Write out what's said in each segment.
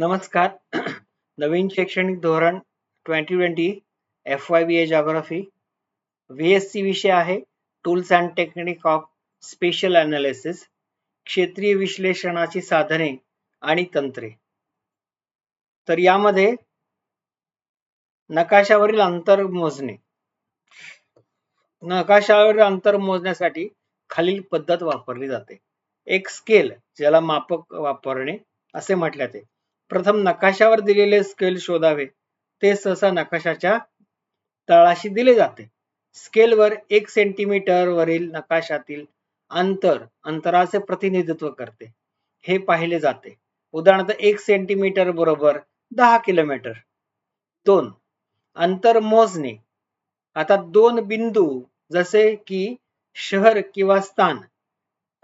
नमस्कार. नवीन शैक्षणिक धोरण twenty twenty F Y B A geography V S C विषय आहे tools and technique of spatial analysis क्षेत्रीय विश्लेषणाची साधने आणि तंत्रे. तर यामध्ये नकाशावरील अंतर मोजणे. नकाशावरील अंतर मोजण्यासाठी खालील पद्धत वापरली जाते. एक स्केल ज्याला मापक वापरणे असे म्हटले जाते. प्रथम नकाशावर दिलेले स्केल शोधावे. ते सहसा नकाशाच्या तळाशी दिले जाते. स्केलवर एक सेंटीमीटर वरील नकाशातील अंतर अंतराचे प्रतिनिधित्व करते. हे पाहिले जाते. उदाहरणार्थ एक सेंटीमीटर बरोबर दहा किलोमीटर दोन. अंतर मोजणे. आता दोन बिंदू जसे की शहर किंवा स्थान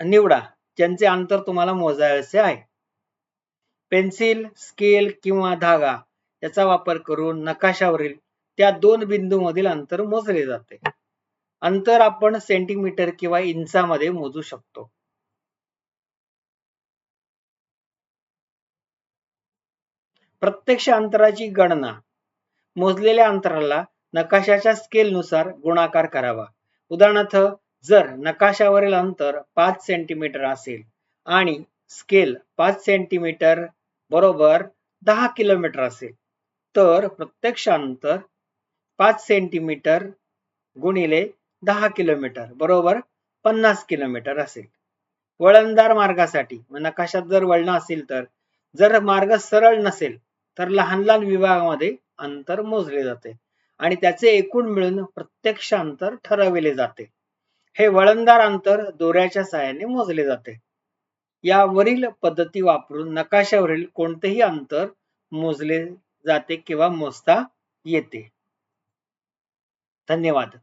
निवडा. ज्यांचे अंतर तुम्हाला मोजायचे आहे. पेन्सिल स्केल किंवा धागा याचा वापर करून नकाशावरील त्या दोन बिंदूमधील अंतर मोजले जाते. अंतर आपण सेंटीमीटर किंवा इंचामध्ये मोजू शकतो. प्रत्यक्ष अंतराची गणना. मोजलेल्या अंतराला नकाशाच्या स्केलनुसार गुणाकार करावा. उदाहरणार्थ जर नकाशावरील अंतर पाच सेंटीमीटर असेल आणि स्केल पाच सेंटीमीटर बरोबर दहा किलोमीटर असेल. तर प्रत्यक्ष अंतर पाच सेंटीमीटर गुणिले दहा किलोमीटर बरोबर पन्नास किलोमीटर असेल. वळणदार मार्गासाठी म्हणजे नकाशात जर वळण असेल तर जर मार्ग सरळ नसेल तर लहान लहान विभागामध्ये अंतर मोजले जाते आणि त्याचे एकूण मिळून प्रत्यक्ष अंतर ठरविले जाते. हे वळणदार अंतर दोऱ्याच्या सहाय्याने मोजले जाते. यावरील पद्धती वापरून नकाशावरील कोणतेही अंतर मोजले जाते किंवा मोजता येते. धन्यवाद.